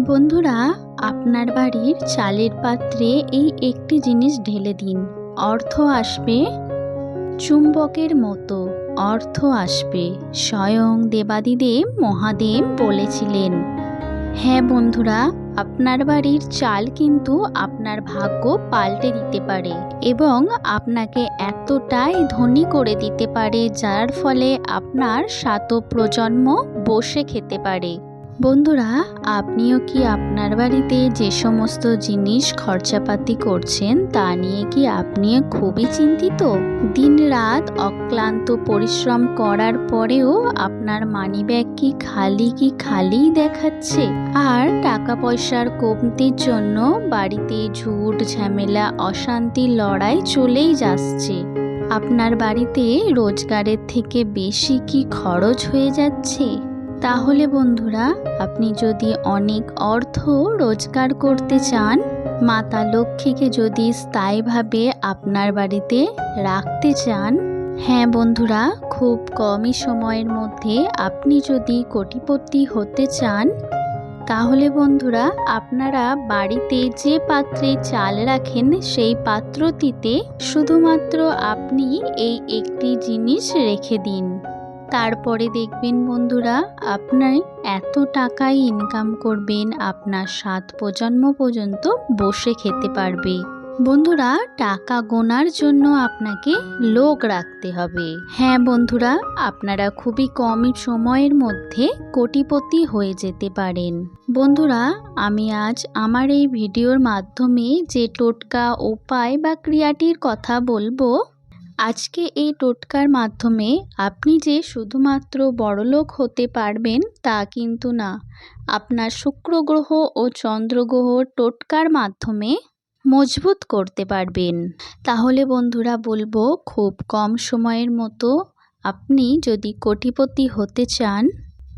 বন্ধুরা, আপনার বাড়ির চালের পাত্রে এই একটি জিনিস ঢেলে দিন। অর্থ আসবে চুম্বকের মতো। অর্থ আসবে। স্বয়ং দেবাদিদেব মহাদেব বলেছিলেন। হ্যাঁ বন্ধুরা, আপনার বাড়ির চাল কিন্তু আপনার ভাগ্য পাল্টে দিতে পারে এবং আপনাকে এতটাই ধনী করে দিতে পারে যার ফলে আপনার সাত প্রজন্ম বসে খেতে পারে। বন্ধুরা, আপনিও কি আপনার বাড়িতে যে সমস্ত জিনিস খরচাপাতি করছেন তা নিয়ে কি আপনিও খুবই চিন্তিত? দিনরাত অক্লান্ত পরিশ্রম করার পরেও আপনার মানিব্যাগ কি খালি কি খালিই দেখাচ্ছে? আর টাকা পয়সার কমতির জন্য বাড়িতে ঝুট ঝামেলা অশান্তির লড়াই চলেই যাচ্ছে। আপনার বাড়িতে রোজগারের থেকে বেশি কি খরচ হয়ে যাচ্ছে? তাহলে বন্ধুরা, আপনি যদি অনেক অর্থ রোজগার করতে চান, মাতা লক্ষ্মীকে যদি স্থায়ীভাবে আপনার বাড়িতে রাখতে চান হ্যাঁ বন্ধুরা, খুব কমই সময়ের মধ্যে আপনি যদি কোটিপতি হতে চান, তাহলে বন্ধুরা, আপনারা বাড়িতে যে পাত্রে চাল রাখেন, সেই পাত্রটিতে শুধুমাত্র আপনি এই একটি জিনিস রেখে দিন। তারপরে দেখবেন বন্ধুরা, আপনার এত টাকাই ইনকাম করবেন, আপনার সাত প্রজন্ম পর্যন্ত বসে খেতে পারবে। বন্ধুরা, টাকা গোনার জন্য আপনাকে লোক রাখতে হবে। হ্যাঁ বন্ধুরা, আপনারা খুবই কম সময়ের মধ্যে কোটিপতি হয়ে যেতে পারেন। বন্ধুরা, আমি আজ আমার এই ভিডিওর মাধ্যমে যে টোটকা উপায় বা ক্রিয়াটির কথা বলব আজকে এই টোটকার মাধ্যমে আপনি যে শুধুমাত্র বড়লোক হতে পারবেন তা কিন্তু না। আপনার শুক্র গ্রহ ও চন্দ্র গ্রহ টোটকার মাধ্যমে মজবুত করতে পারবেন। তাহলে বন্ধুরা, বলব খুব কম সময়ের মতো আপনি যদি কোটিপতি হতে চান,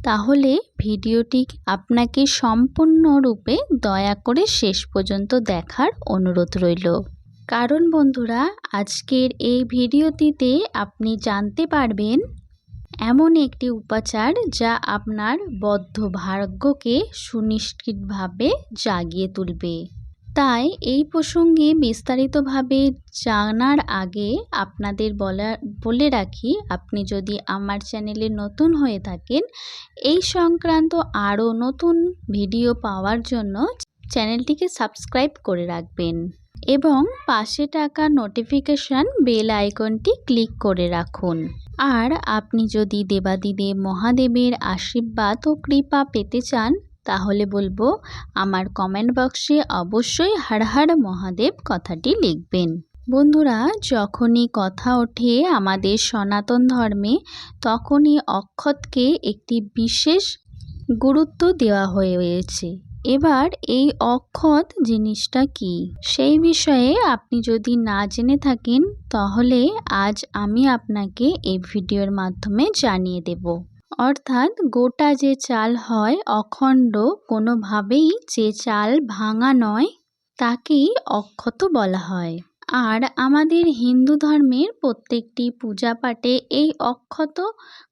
তাহলে ভিডিওটি আপনাকে সম্পূর্ণরূপে দয়া করে শেষ পর্যন্ত দেখার অনুরোধ রইল। কারণ বন্ধুরা, আজকের এই ভিডিওটিতে আপনি জানতে পারবেন এমন একটি উপাচার যা আপনার বদ্ধ ভাগ্যকে সুনিশ্চিতভাবে জাগিয়ে তুলবে। তাই এই প্রসঙ্গে বিস্তারিতভাবে জানার আগে আপনাদের বলা, বলে রাখি, আপনি যদি আমার চ্যানেলে নতুন হয়ে থাকেন, এই সংক্রান্ত আরও নতুন ভিডিও পাওয়ার জন্য চ্যানেলটিকে সাবস্ক্রাইব করে রাখবেন। এবং পাশে টাকা নোটিফিকেশান বেল আইকনটি ক্লিক করে রাখুন। আর আপনি যদি দেবাদিদেব মহাদেবের আশীর্বাদ ও কৃপা পেতে চান, তাহলে বলব আমার কমেন্ট বক্সে অবশ্যই হার মহাদেব কথাটি লিখবেন। বন্ধুরা, যখনই কথা ওঠে আমাদের সনাতন ধর্মে, তখনই অক্ষতকে একটি বিশেষ গুরুত্ব দেওয়া হয়েছে। এবার এই অক্ষত জিনিসটা কি? সেই বিষয়ে আপনি যদি না জেনে থাকেন, তাহলে আজ আমি আপনাকে এই ভিডিওর মাধ্যমে জানিয়ে দেব। অর্থাৎ গোটা যে চাল হয়, অখণ্ড কোনোভাবেই যে চাল ভাঙা নয়, তাকেই অক্ষত বলা হয়। আর আমাদের হিন্দু ধর্মের প্রত্যেকটি পূজা পাঠে এই অক্ষত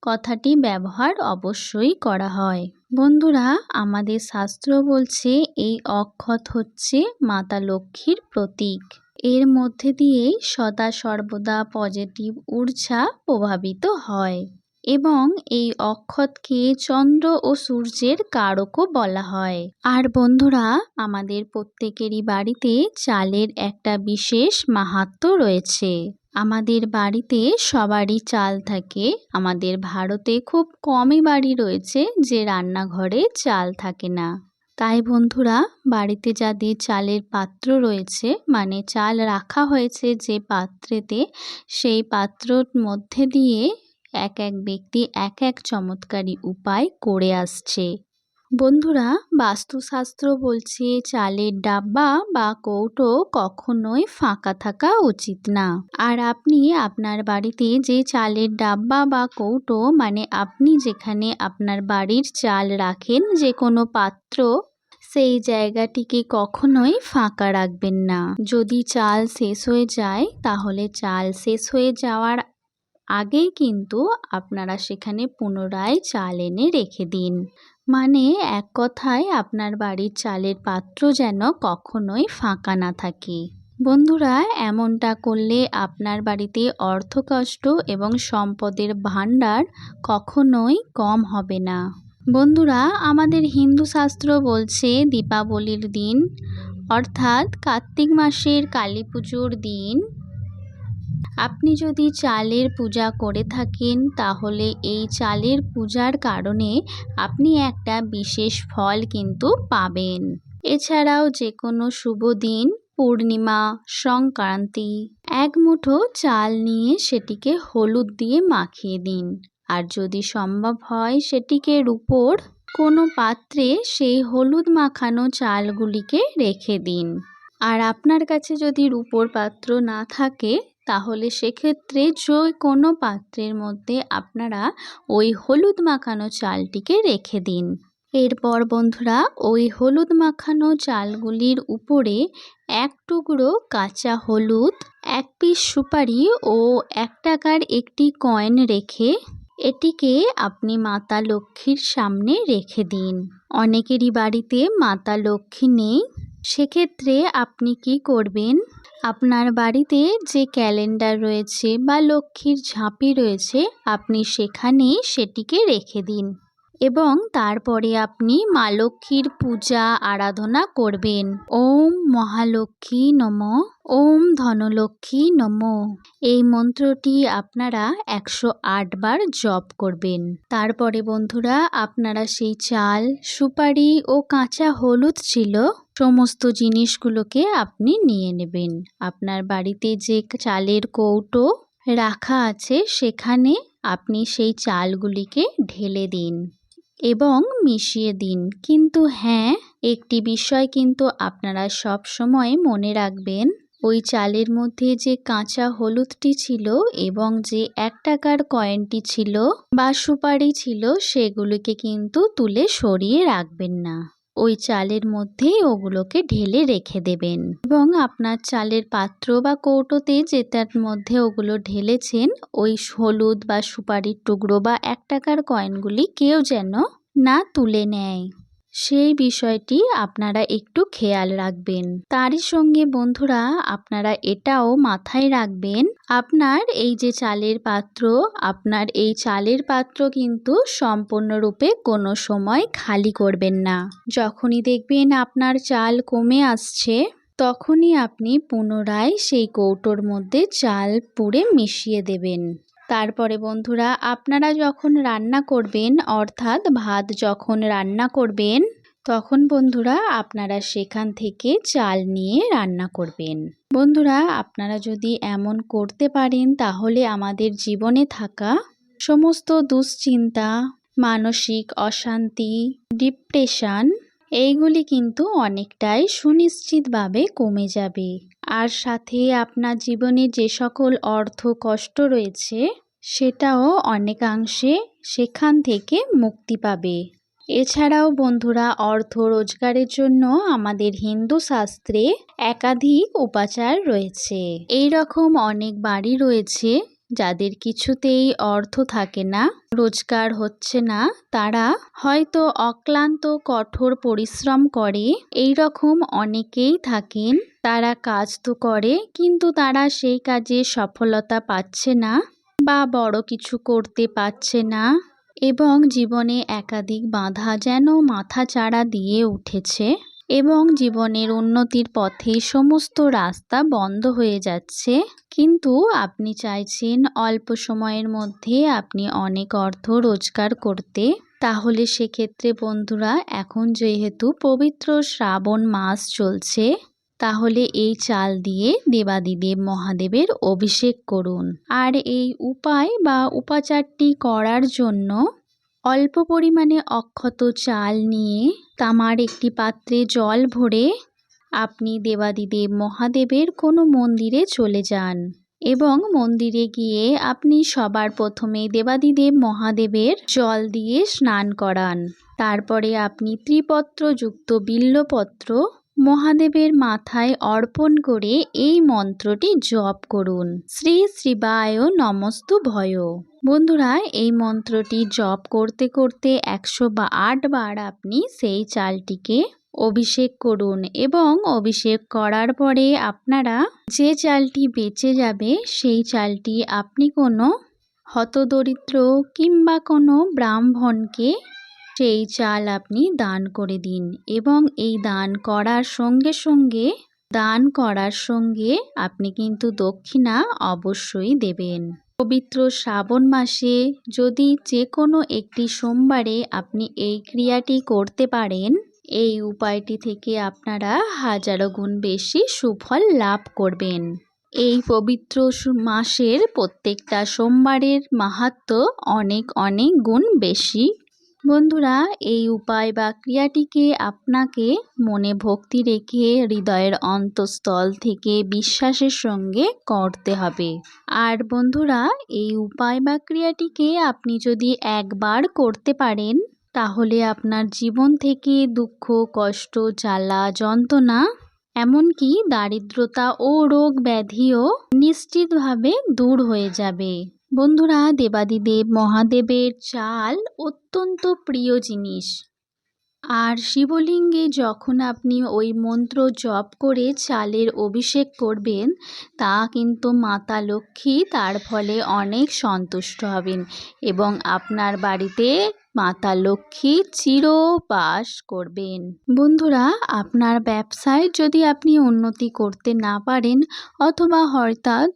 কথাটি ব্যবহার অবশ্যই করা হয়। বন্ধুরা, আমাদের শাস্ত্র বলছে, এই অক্ষত হচ্ছে মাতা লক্ষ্মীর প্রতীক। এর মধ্যে দিয়েই সদা সর্বদা পজিটিভ ঊর্জা প্রভাবিত হয় এবং এই অক্ষতকে চন্দ্র ও সূর্যের কারকও বলা হয়। আর বন্ধুরা, আমাদের প্রত্যেকেরই বাড়িতে চালের একটা বিশেষ মাহাত্ম রয়েছে। আমাদের বাড়িতে সবারই চাল থাকে। আমাদের ভারতে খুব কমই বাড়ি রয়েছে যে রান্নাঘরে চাল থাকে না। তাই বন্ধুরা, বাড়িতে যাদের চালের পাত্র রয়েছে মানে চাল রাখা হয়েছে যে পাত্রেতে, সেই পাত্রর মধ্যে দিয়ে এক এক ব্যক্তি এক এক চমৎকারী উপায় করে আসছে। বন্ধুরা, বাস্তুশাস্ত্র বলছে, চালের ডাব্বা বা কৌটো কখনোই ফাঁকা থাকা উচিত না। আর আপনি আপনার বাড়িতে যে চালের ডাব্বা বা কৌটো মানে আপনি যেখানে আপনার বাড়ির চাল রাখেন যে কোনো পাত্র, সেই জায়গাটিকে কখনোই ফাঁকা রাখবেন না। যদি চাল শেষ হয়ে যায়, তাহলে চাল শেষ হয়ে যাওয়ার আগেই কিন্তু আপনারা সেখানে পুনরায় চাল এনে রেখে দিন। মানে এক কথায় আপনার বাড়ির চালের পাত্র যেন কখনোই ফাঁকা না থাকে। বন্ধুরা, এমনটা করলে আপনার বাড়িতে অর্থকষ্ট এবং সম্পদের ভাণ্ডার কখনোই কম হবে না। বন্ধুরা, আমাদের হিন্দু শাস্ত্র বলছে দীপাবলির দিন, অর্থাৎ কার্তিক মাসের কালী পুজোর দিন আপনি যদি চালের পূজা করে থাকেন, তাহলে এই চালের পূজার কারণে আপনি একটা বিশেষ ফল কিন্তু পাবেন। এছাড়াও যে কোনো শুভ দিন, পূর্ণিমা, সংক্রান্তি, এক মুঠো চাল নিয়ে সেটিকে হলুদ দিয়ে মাখিয়ে দিন। আর যদি সম্ভব হয় সেটিকে রূপোর কোনো পাত্রে সেই হলুদ মাখানো চালগুলিকে রেখে দিন। আর আপনার কাছে যদি রূপোর পাত্র না থাকে তাহলে সেক্ষেত্রে যে কোনো পাত্রের মধ্যে আপনারা ওই হলুদ মাখানো চালটিকে রেখে দিন। এরপর বন্ধুরা, ওই হলুদ মাখানো চালগুলির উপরে এক টুকরো কাঁচা হলুদ, এক পিস সুপারি ও এক টাকার একটি কয়েন রেখে এটিকে আপনি মাতা লক্ষ্মীর সামনে রেখে দিন। অনেকেরই বাড়িতে মাতা লক্ষ্মী নেই। সেক্ষেত্রে আপনি কি করবেন? আপনার বাড়িতে যে ক্যালেন্ডার রয়েছে বা লক্ষ্মীর ঝাঁপি রয়েছে আপনি সেখানেই সেটিকে রেখে দিন। এবং তারপরে আপনি মা লক্ষ্মীর পূজা আরাধনা করবেন। ওম মহালক্ষ্মী নম, ওম ধনলক্ষ্মী নম। এই মন্ত্রটি আপনারা একশো আট বার জপ করবেন। তারপরে বন্ধুরা, আপনারা সেই চাল, সুপারি ও কাঁচা হলুদ ছিল, সমস্ত জিনিসগুলোকে আপনি নিয়ে নেবেন। আপনার বাড়িতে যে চালের কৌটো রাখা আছে, সেখানে আপনি সেই চালগুলিকে ঢেলে দিন। এবং মিশিয়ে দিন। কিন্তু হ্যাঁ একটি বিষয় কিন্তু আপনারা সব সময় মনে রাখবেন। ওই চালের মধ্যে যে কাঁচা হলুদটি ছিল এবং যে এক টাকার কয়েনটি ছিল বা সুপারি ছিল, সেগুলিকে কিন্তু তুলে সরিয়ে রাখবেন না। ওই চালের মধ্যেই ওগুলোকে ঢেলে রেখে দেবেন। এবং আপনার চালের পাত্র বা কৌটোতে যেটার মধ্যে ওগুলো ঢেলেছেন, ওই হলুদ বা সুপারির টুকরো বা এক টাকার কয়েনগুলি কেউ যেন না তুলে নেয়। সেই বিষয়টি আপনারা একটু খেয়াল রাখবেন। তারই সঙ্গে বন্ধুরা, আপনারা এটাও মাথায় রাখবেন, আপনার এই যে চালের পাত্র, আপনার এই চালের পাত্র কিন্তু সম্পূর্ণরূপে কোনো সময় খালি করবেন না। যখনই দেখবেন আপনার চাল কমে আসছে, তখনই আপনি পুনরায় সেই কৌটোর মধ্যে চাল পুড়ে মিশিয়ে দেবেন। তারপরে বন্ধুরা, আপনারা যখন রান্না করবেন, অর্থাৎ ভাত যখন রান্না করবেন, তখন বন্ধুরা আপনারা সেখান থেকে চাল নিয়ে রান্না করবেন। বন্ধুরা, আপনারা যদি এমন করতে পারেন, তাহলে আমাদের জীবনে থাকা সমস্ত দুশ্চিন্তা, মানসিক অশান্তি, ডিপ্রেশন এইগুলি কিন্তু অনেকটাই সুনিশ্চিতভাবে কমে যাবে। আর সাথে আপনার জীবনে যে সকল অর্থ কষ্ট রয়েছে, সেটাও অনেকাংশে সেখান থেকে মুক্তি পাবে। এছাড়াও বন্ধুরা, অর্থ রোজগারের জন্য আমাদের হিন্দু শাস্ত্রে একাধিক উপাচার রয়েছে। এই রকম অনেক বাড়ি রয়েছে যাদের কিছুতেই অর্থ থাকে না, রোজগার হচ্ছে না, তারা হয়তো অক্লান্ত, কঠোর পরিশ্রম করে এই রকম অনেকেই থাকেন। তারা কাজ তো করে, কিন্তু তারা সেই কাজে সফলতা পাচ্ছে না বা বড় কিছু করতে পারছে না এবং জীবনে একাধিক বাধা যেন মাথা চাড়া দিয়ে উঠেছে। এবং জীবনের উন্নতির পথে সমস্ত রাস্তা বন্ধ হয়ে যাচ্ছে। কিন্তু আপনি চাইছেন অল্প সময়ের মধ্যে আপনি অনেক অর্থ রোজগার করতে। তাহলে সেক্ষেত্রে বন্ধুরা, এখন যেহেতু পবিত্র শ্রাবণ মাস চলছে, তাহলে এই চাল দিয়ে দেবাদিদেব মহাদেবের অভিষেক করুন। আর এই উপায় বা উপাচারটি করার জন্য অল্প পরিমাণে অক্ষত চাল নিয়ে তামার একটি পাত্রে জল ভরে আপনি দেবাদিদেব মহাদেবের কোনো মন্দিরে চলে যান এবং মন্দিরে গিয়ে আপনি সবার প্রথমে দেবাদিদেব মহাদেবের জল দিয়ে স্নান করান। তারপরে আপনি ত্রিপত্রযুক্ত বিল্লপত্র মহাদেবের মাথায় অর্পণ করে এই মন্ত্রটি জপ করুন। শ্রী শ্রীবায় নমস্তু ভয়। বন্ধুরা, এই মন্ত্রটি জপ করতে করতে একশো বা আট বার আপনি সেই চালটিকে অভিষেক করুন এবং অভিষেক করার পরে আপনারা যে চালটি বেঁচে যাবে, সেই চালটি আপনি কোনো হতদরিদ্র কিংবা কোনো ব্রাহ্মণকে সেই চাল আপনি দান করে দিন এবং এই দান করার সঙ্গে সঙ্গে, দান করার সঙ্গে আপনি কিন্তু দক্ষিণা অবশ্যই দেবেন। পবিত্র শ্রাবণ মাসে যদি যে কোনো একটি সোমবারে আপনি এই ক্রিয়াটি করতে পারেন, এই উপায়টি থেকে আপনারা হাজারো গুণ বেশি সুফল লাভ করবেন। এই পবিত্র মাসের প্রত্যেকটা সোমবারের মাহাত্ম অনেক অনেক গুণ বেশি। বন্ধুরা, এই উপায় বা ক্রিয়াটিকে আপনাকে মনে ভক্তি রেখে হৃদয়ের অন্তঃস্থল থেকে বিশ্বাসের সঙ্গে করতে হবে। আর বন্ধুরা, এই উপায় বা ক্রিয়াটিকে আপনি যদি একবার করতে পারেন, তাহলে আপনার জীবন থেকে দুঃখ, কষ্ট, জ্বালা, যন্ত্রণা, এমনকি দারিদ্রতা ও রোগ ব্যাধিও নিশ্চিতভাবে দূর হয়ে যাবে। বন্ধুরা, দেবাদিদেব মহাদেবের চাল অত্যন্ত প্রিয় জিনিস। আর শিবলিঙ্গে যখন আপনি ওই মন্ত্র জপ করে চালের অভিষেক করবেন, তা কিন্তু মাতা লক্ষ্মী তার ফলে অনেক সন্তুষ্ট হবেন এবং আপনার বাড়িতে মাতা লক্ষ্মী চিরবাস করবেন। বন্ধুরা, আপনার ব্যবসায় যদি আপনি উন্নতি করতে না পারেন অথবা হঠাৎ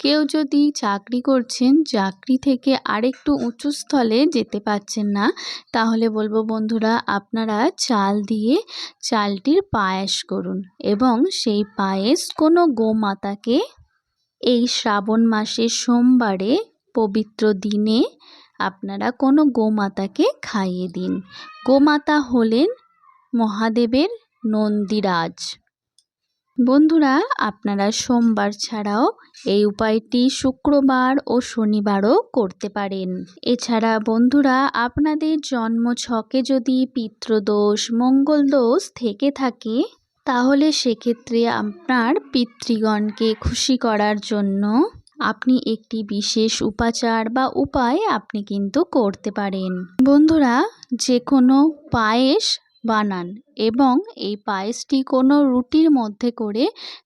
কেউ যদি চাকরি করছেন, চাকরি থেকে আরেকটু উঁচু স্থলে যেতে পারছেন না, তাহলে বলব বন্ধুরা, আপনারা চাল দিয়ে চালটির পায়েস করুন এবং সেই পায়েস কোনো গোমাতাকে এই শ্রাবণ মাসের সোমবারে পবিত্র দিনে আপনারা কোনো গোমাতাকে খাইয়ে দিন। গোমাতা হলেন মহাদেবের নন্দীরাজ। বন্ধুরা, আপনারা সোমবার ছাড়াও এই উপায়টি শুক্রবার ও শনিবারও করতে পারেন। এছাড়া বন্ধুরা, আপনাদের জন্ম ছকে যদি পিতৃদোষ, মঙ্গল দোষ থেকে থাকে, তাহলে সেক্ষেত্রে আপনার পিতৃগণকে খুশি করার জন্য আপনি একটি বিশেষ উপাচার বা উপায় আপনি কিন্তু করতে পারেন। বন্ধুরা যে কোনো পায়েস বানান এবং এই পায়েসটি কোনো রুটির মধ্যে করে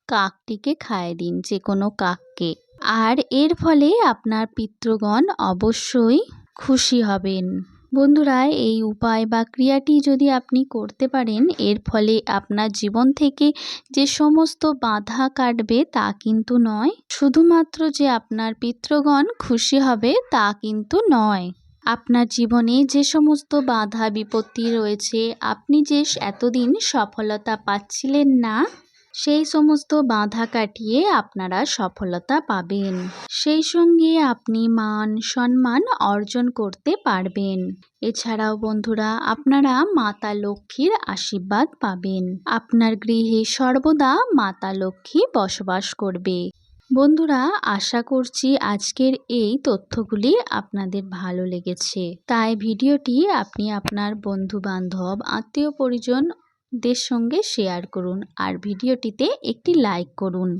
কাকটিকে খাইয়ে দিন, যে কোনো কাককে। আর এর ফলে আপনার পিতৃগণ অবশ্যই খুশি হবেন। বন্ধুরা, এই উপায় বা ক্রিয়াটি যদি আপনি করতে পারেন, এর ফলে আপনার জীবন থেকে যে সমস্ত বাধা কাটবে তা কিন্তু নয়। শুধুমাত্র যে আপনার পিতৃগণ খুশি হবে তা কিন্তু নয়। আপনার জীবনে যে সমস্ত বাধা, বিপত্তি রয়েছে, আপনি যে এতদিন সফলতা পাচ্ছিলেন না, সেই সমস্ত বাধা কাটিয়ে আপনারা সফলতা পাবেন। সেই সঙ্গে আপনি মান সম্মান অর্জন করতে পারবেন। এছাড়াও বন্ধুরা, আপনারা মাতা লক্ষ্মীর আশীর্বাদ পাবেন। আপনার গৃহে সর্বদা মাতা লক্ষ্মী বসবাস করবে। বন্ধুরা, আশা করছি আজকের এই তথ্যগুলি আপনাদের ভালো লেগেছে। তাই ভিডিওটি আপনি আপনার বন্ধু বান্ধব আত্মীয় পরিজনদের সঙ্গে শেয়ার করুন আর ভিডিওটিতে একটি লাইক করুন।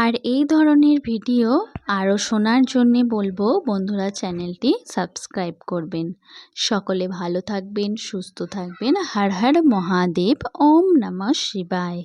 আর এই ধরনের ভিডিও আরও শোনার জন্যে বলব, বন্ধুরা চ্যানেলটি সাবস্ক্রাইব করবেন। সকলে ভালো থাকবেন, সুস্থ থাকবেন। হর হর মহাদেব, ওম নমঃ শিবায়।